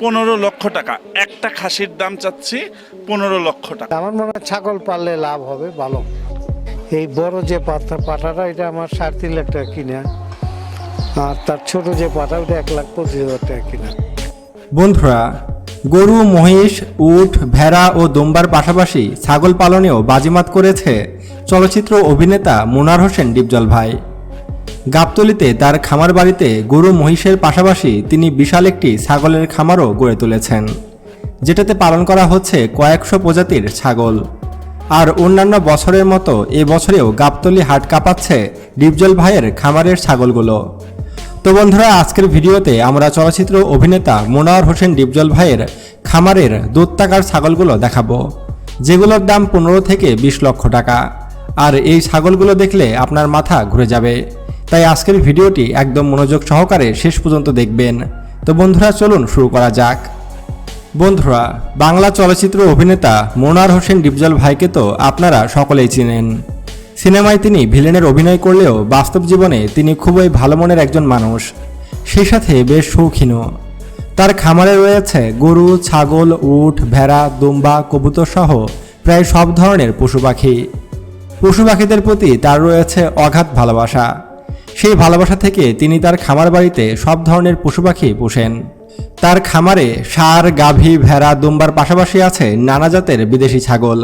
পনেরো লক্ষ টাকা। একটা খাসির দাম চাচ্ছি পনেরো লক্ষ টাকা। আমার মনে হয় ছাগল পাললে লাভ হবে ভালো। এই বড় যে পাতা পাটাটা এটা আমার সাড়ে তিন লাখ টাকা কিনা। আর তার ছোট যে পাটা ওটা এক লাখ পঁচিশ হাজার টাকা কিনা। বন্ধুরা গরু মহিষ উট ভেড়া ও দোম্বার পাশাপাশি ছাগল পালনেও বাজিমাত করেছে চলচ্চিত্র অভিনেতা মুনার হোসেন ডিপজল ভাই। গাবতলিতে তার খামার বাড়িতে গরু মহিষের পাশাপাশি তিনি বিশাল একটি ছাগলের খামারও গড়ে তুলেছেন, যেটাতে পালন করা হচ্ছে কয়েকশো প্রজাতির ছাগল। আর অন্যান্য বছরের মতো এ বছরেও গাবতলি হাট কাঁপাচ্ছে ডিপজল ভাইয়ের খামারের ছাগলগুলো। তো বন্ধুরা, আজকের ভিডিওতে আমরা চলচ্চিত্র অভিনেতা মোনাওয়ার হোসেন ডিপজল ভাইয়ের খামারের দত্তাকার ছাগলগুলো দেখাবো, যেগুলোর দাম পনেরো থেকে বিশ লক্ষ টাকা। আর এই ছাগলগুলো দেখলে আপনার মাথা ঘুরে যাবে। তাই আজকের ভিডিওটি একদম মনোযোগ সহকারে শেষ পর্যন্ত দেখবেন। তো বন্ধুরা, চলুন শুরু করা যাক। বন্ধুরা, বাংলা চলচ্চিত্র অভিনেতা মোনার হোসেন ডিপজল ভাইকে তো আপনারা সকলেই চিনেন। সিনেমায় তিনি ভিলেনের অভিনয় করলেও বাস্তব জীবনে তিনি খুবই ভালো মনের একজন মানুষ। সেই সাথে বেশ শৌখিনও। তার খামারে রয়েছে গরু, ছাগল, উট, ভেড়া, দুম্বা কবুতর সহ প্রায় সব ধরনের পশু পাখি। পশু পাখিদের প্রতি তার রয়েছে অগাধ ভালোবাসা। সেই ভালোবাসা থেকে তিনি তার খামার বাড়িতে সব ধরনের পশু পাখি পোষেন। তার খামারে সার, গাভী, ভেড়া, দুম্বার পাশাপাশি আছে নানা জাতের বিদেশি ছাগল,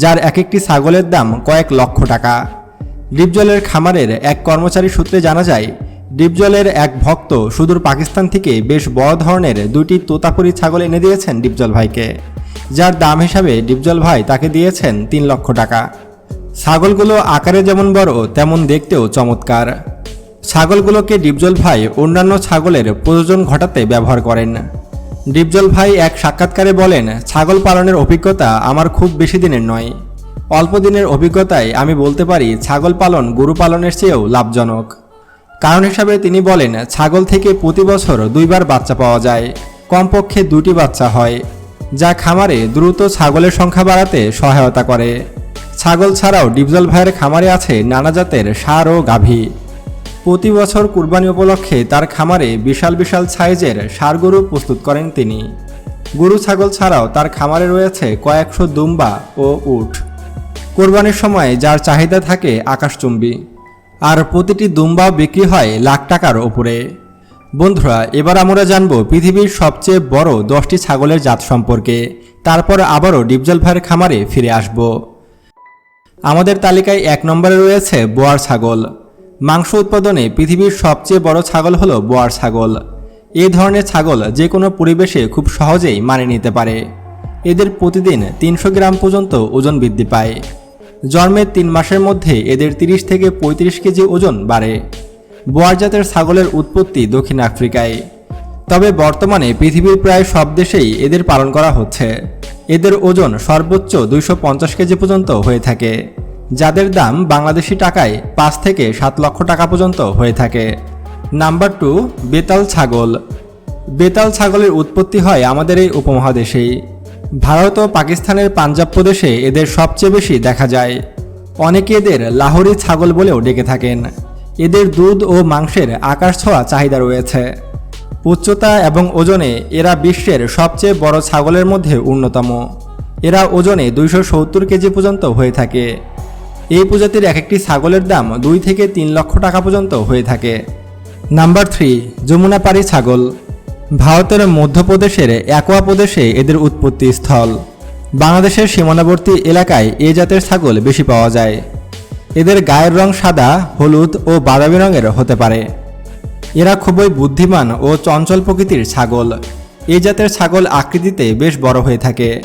যার এক একটি ছাগলের দাম কয়েক লক্ষ টাকা। ডিপজলের খামারের এক কর্মচারী সূত্রে জানা যায়, ডিপজলের এক ভক্ত সুদূর পাকিস্তান থেকে বেশ বড় ধরনের দুটি তোতাপুরি ছাগল এনে দিয়েছেন ডিপজল ভাইকে, যার দাম হিসাবে ডিপজল ভাই তাকে দিয়েছেন তিন লক্ষ টাকা। ছাগলগুলো আকারে যেমন বড়, তেমন দেখতেও চমৎকার। ছাগলগুলোকে ডিপজল ভাই অন্যান্য ছাগলের প্রয়োজন ঘটাতে ব্যবহার করেন। ডিপজল ভাই এক সাক্ষাৎকারে বলেন, ছাগল পালনের অভিজ্ঞতা আমার খুব বেশি দিনের নয়। অল্প দিনের অভিজ্ঞতায় আমি বলতে পারি, ছাগল পালন গরু পালনের চেয়েও লাভজনক। কারণ হিসাবে তিনি বলেন, ছাগল থেকে প্রতি বছর দুইবার বাচ্চা পাওয়া যায়। কমপক্ষে দুটি বাচ্চা হয়, যা খামারে দ্রুত ছাগলের সংখ্যা বাড়াতে সহায়তা করে। ছাগল ছাড়াও ডিপজল ভাইয়ের খামারে আছে নানা জাতের সার ও গাভী। প্রতি বছর কুরবানি উপলক্ষে তার খামারে বিশাল বিশাল সাইজের ষাঁড় গরু প্রস্তুত করেন তিনি। গরু ছাগল ছাড়াও তার খামারে রয়েছে কয়েকশো দুম্বা ও উট। কোরবানির সময় যার চাহিদা থাকে আকাশচুম্বী। আর প্রতিটি দুম্বা বিক্রি হয় লাখ টাকার ওপরে। বন্ধুরা, এবার আমরা জানব পৃথিবীর সবচেয়ে বড় দশটি ছাগলের জাত সম্পর্কে। তারপর আবারও ডিপজল ভাইয়ের খামারে ফিরে আসব। আমাদের তালিকায় এক নম্বরে রয়েছে বোয়ার ছাগল। মাংস উৎপাদনে পৃথিবীর সবচেয়ে বড় ছাগল হলো বোয়ার ছাগল। এ ধরনের ছাগল যে কোনো পরিবেশে খুব সহজেই মানিয়ে নিতে পারে। এদের প্রতিদিন তিনশো গ্রাম পর্যন্ত ওজন বৃদ্ধি পায়। জন্মের তিন মাসের মধ্যে এদের 30 থেকে ৩৫ কেজি ওজন বাড়ে। বোয়ার জাতের ছাগলের উৎপত্তি দক্ষিণ আফ্রিকায়। তবে বর্তমানে পৃথিবীর প্রায় সব দেশেই এদের পালন করা হচ্ছে। এদের ওজন সর্বোচ্চ দুইশো পঞ্চাশ কেজি পর্যন্ত হয়ে থাকে। যাদের দাম বাংলাদেশি টাকায় পাঁচ থেকে সাত লক্ষ টাকা পর্যন্ত হয়ে থাকে। নাম্বার টু, বেতাল ছাগল। বেতাল ছাগলের উৎপত্তি হয় আমাদের এই উপমহাদেশেই। ভারত ও পাকিস্তানের পাঞ্জাব প্রদেশে এদের সবচেয়ে বেশি দেখা যায়। অনেকে এদের লাহোরি ছাগল বলেও ডেকে থাকেন। এদের দুধ ও মাংসের আকাশ ছোঁয়া চাহিদা রয়েছে। উচ্চতা এবং ওজনে এরা বিশ্বের সবচেয়ে বড় ছাগলের মধ্যে অন্যতম। এরা ওজনে দুইশো সত্তর কেজি পর্যন্ত হয়ে থাকে। এই প্রজাতির এক একটি ছাগলের দাম দুই থেকে তিন লক্ষ টাকা পর্যন্ত হয়ে থাকে। নাম্বার থ্রি, যমুনাপাড়ি ছাগল। ভারতের মধ্যপ্রদেশের একোয়া প্রদেশে এদের উৎপত্তি স্থল। বাংলাদেশের সীমানাবর্তী এলাকায় এ জাতের ছাগল বেশি পাওয়া যায়। এদের গায়ের রং সাদা, হলুদ ও বাদামি রঙের হতে পারে। এরা খুবই বুদ্ধিমান ও চঞ্চল প্রকৃতির ছাগল। এই জাতের ছাগল আকৃতিতে বেশ বড় হয়ে থাকে।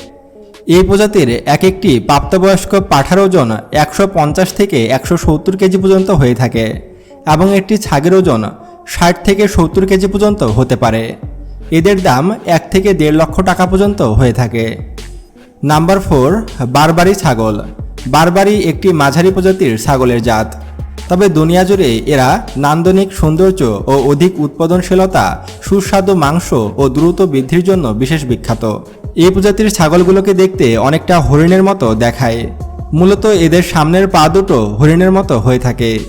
এই প্রজাতির এক একটি প্রাপ্তবয়স্ক পাঠার ওজন একশো পঞ্চাশ থেকে একশো সত্তর কেজি পর্যন্ত হয়ে থাকে এবং একটি ছাগের ওজন ষাট থেকে সত্তর কেজি পর্যন্ত হতে পারে। এদের দাম এক থেকে দেড় লক্ষ টাকা পর্যন্ত হয়ে থাকে। নাম্বার ফোর, বারবারি ছাগল। বারবারি একটি মাঝারি প্রজাতির ছাগলের জাত। তবে দুনিয়া জুড়ে এরা নান্দনিক সৌন্দর্য ও অধিক উৎপাদনশীলতা, সুস্বাদু মাংস ও দ্রুত বৃদ্ধির জন্য বিশেষ বিখ্যাত। এই প্রজাতির ছাগলগুলোকে দেখতে অনেকটা হরিণের মতো দেখায়। মূলত এদের সামনের পা দুটো হরিণের মতো হয়ে থাকে।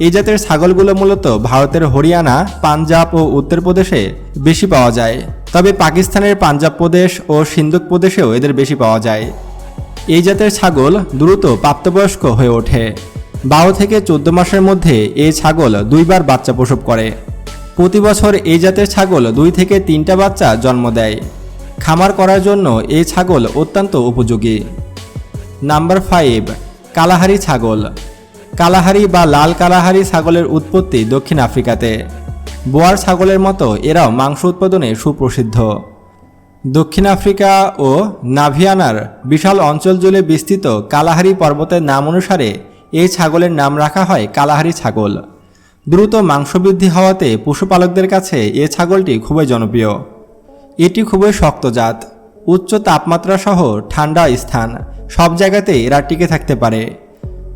এই জাতের ছাগলগুলো মূলত ভারতের হরিয়ানা, পাঞ্জাব ও উত্তরপ্রদেশে বেশি পাওয়া যায়। তবে পাকিস্তানের পাঞ্জাব প্রদেশ ও সিন্ধুক প্রদেশেও এদের বেশি পাওয়া যায়। এই জাতের ছাগল দ্রুত প্রাপ্তবয়স্ক হয়ে ওঠে। বারো থেকে চোদ্দ মাসের মধ্যে এই ছাগল দুইবার বাচ্চা প্রসব করে। প্রতি বছর এই জাতের ছাগল দুই থেকে তিনটা বাচ্চা জন্ম দেয়। খামার করার জন্য এই ছাগল অত্যন্ত উপযোগী। নাম্বার ফাইভ, কালাহারি ছাগল। কালাহারি বা লাল কালাহারি ছাগলের উৎপত্তি দক্ষিণ আফ্রিকাতে। বোয়ার ছাগলের মতো এরাও মাংস উৎপাদনে সুপ্রসিদ্ধ। দক্ষিণ আফ্রিকা ও নাভিয়ানার বিশাল অঞ্চল জুড়ে বিস্তৃত কালাহারি পর্বতের নাম অনুসারে এই ছাগলের নাম রাখা হয় কালাহারি ছাগল। দ্রুত মাংসবৃদ্ধি হওয়াতে পশুপালকদের কাছে এ ছাগলটি খুবই জনপ্রিয়। এটি খুবই শক্ত জাত। উচ্চ তাপমাত্রা সহ ঠান্ডা স্থান। সব জায়গাতেই এরা টিকে থাকতে পারে।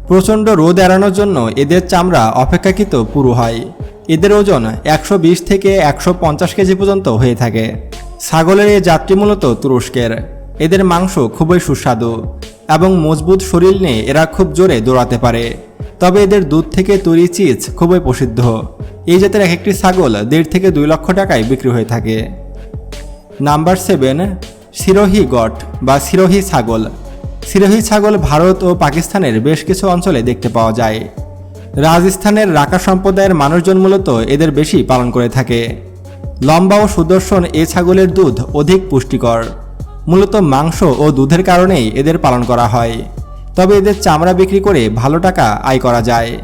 প্রচণ্ড রোদ এড়ানোর জন্য এদের চামড়া অপেক্ষাকৃত পুরু হয়। এদের ওজন একশো বিশ থেকে একশো পঞ্চাশ কেজি পর্যন্ত হয়ে থাকে। ছাগলের এই জাতটি মূলত তুরস্কের। এদের মাংস খুবই সুস্বাদু এবং মজবুত শরীর নিয়ে এরা খুব জোরে দৌড়াতে পারে। তবে এদের দুধ থেকে তৈরি চিজ খুবই প্রসিদ্ধ। এই জাতের এক একটি ছাগল দেড় থেকে দুই লক্ষ টাকায় বিক্রি হয়ে থাকে। নাম্বার সেভেন সিরোহি গট বা সিরোহি ছাগল। সিরোহি ছাগল ভারত ও পাকিস্তানের বেশ কিছু অঞ্চলে দেখতে পাওয়া যায়। রাজস্থানের রাকা সম্প্রদায়ের মানুষজন মূলত এদের বেশি পালন করে থাকে। লম্বা ও সুদর্শন এ ছাগলের দুধ অধিক পুষ্টিকর। মূলত মাংস ও দুধের কারণেই এদের পালন করা হয়। তবে এদের চামড়া বিক্রি করে ভালো টাকা আয় করা যায়।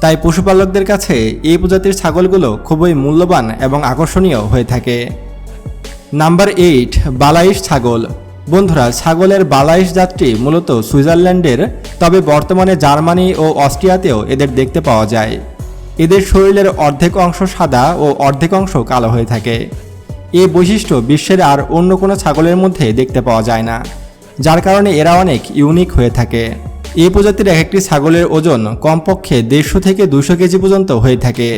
তাই পশুপালকদের কাছে এই প্রজাতির ছাগলগুলো খুবই মূল্যবান এবং আকর্ষণীয় হয়ে থাকে। নাম্বার এইট, বালাইশ ছাগল। বন্ধুরা, ছাগলের বালাইশ জাতটি মূলত সুইজারল্যান্ডের, তবে বর্তমানে জার্মানি ও অস্ট্রিয়াতেও এদের দেখতে পাওয়া যায়। এদের শরীরের অর্ধেক অংশ সাদা ও অর্ধেক অংশ কালো হয়ে থাকে। এ বৈশিষ্ট্য বিশ্বের আর অন্য কোনো ছাগলের মধ্যে দেখতে পাওয়া যায় না, যার কারণে এরা অনেক ইউনিক হয়ে থাকে। এই প্রজাতির এক একটি ছাগলের ওজন কমপক্ষে দেড়শো থেকে দুশো কেজি পর্যন্ত হয়ে থাকে,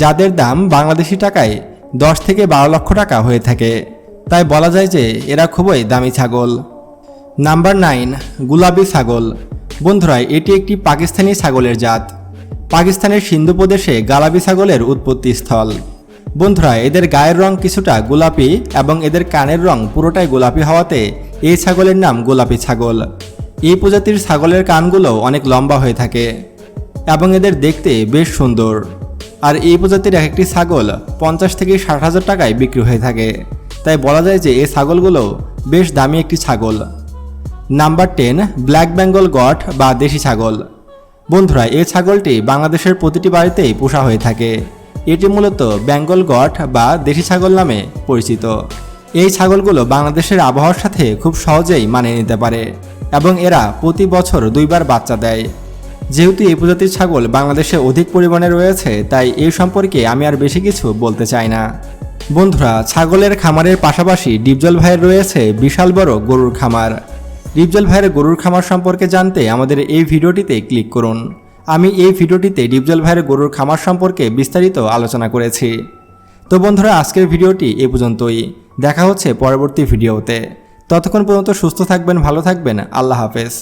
যাদের দাম বাংলাদেশি টাকায় দশ থেকে বারো লক্ষ টাকা হয়ে থাকে। তাই বলা যায় যে এরা খুবই দামি ছাগল। নাম্বার নাইন, গুলাবি ছাগল। বন্ধুরা, এটি একটি পাকিস্তানি ছাগলের জাত। পাকিস্তানের সিন্ধু প্রদেশে গালাবি ছাগলের উৎপত্তি স্থল। বন্ধুরা, এদের গায়ের রং কিছুটা গোলাপি এবং এদের কানের রং পুরোটাই গোলাপি হওয়াতে এই ছাগলের নাম গোলাপি ছাগল। এই প্রজাতির ছাগলের কানগুলো অনেক লম্বা হয়ে থাকে এবং এদের দেখতে বেশ সুন্দর। আর এই প্রজাতির এক একটি ছাগল পঞ্চাশ থেকে ষাট হাজার টাকায় বিক্রি হয়ে থাকে। তাই বলা যায় যে এই ছাগলগুলো বেশ দামি একটি ছাগল। Number ten, black Bengal goat বা দেশি ছাগল। বন্ধুরা, এই ছাগলটি বাংলাদেশের প্রতিটি বাড়িতেই পোষা হয়ে থাকে। এটি মূলত বেঙ্গল গট বা দেশি ছাগল নামে পরিচিত। এই ছাগলগুলো বাংলাদেশের আবহাওয়ার সাথে খুব সহজেই মানিয়ে নিতে পারে এবং এরা প্রতি বছর দুইবার বাচ্চা দেয়। যেহেতু এই প্রজাতির ছাগল বাংলাদেশে অধিক পরিমাণে রয়েছে, তাই এই সম্পর্কে আমি আর বেশি কিছু বলতে চাই না। বন্ধুরা, ছাগলের খামারের পাশাপাশি ডিপজল ভাইয়ের রয়েছে বিশাল বড় গরুর খামার। ডিপজল ভাইয়ের গরুর খামার সম্পর্কে জানতে আমাদের এই ভিডিওটিতে ক্লিক করুন। আমি এই ভিডিওটিতে ডিপজল ভাইয়ের গরুর খামার সম্পর্কে বিস্তারিত আলোচনা করেছি। তো বন্ধুরা, আজকের ভিডিওটি এ পর্যন্তই। দেখা হচ্ছে পরবর্তী ভিডিওতে। ততক্ষণ পর্যন্ত সুস্থ থাকবেন, ভালো থাকবেন। আল্লাহ হাফেজ।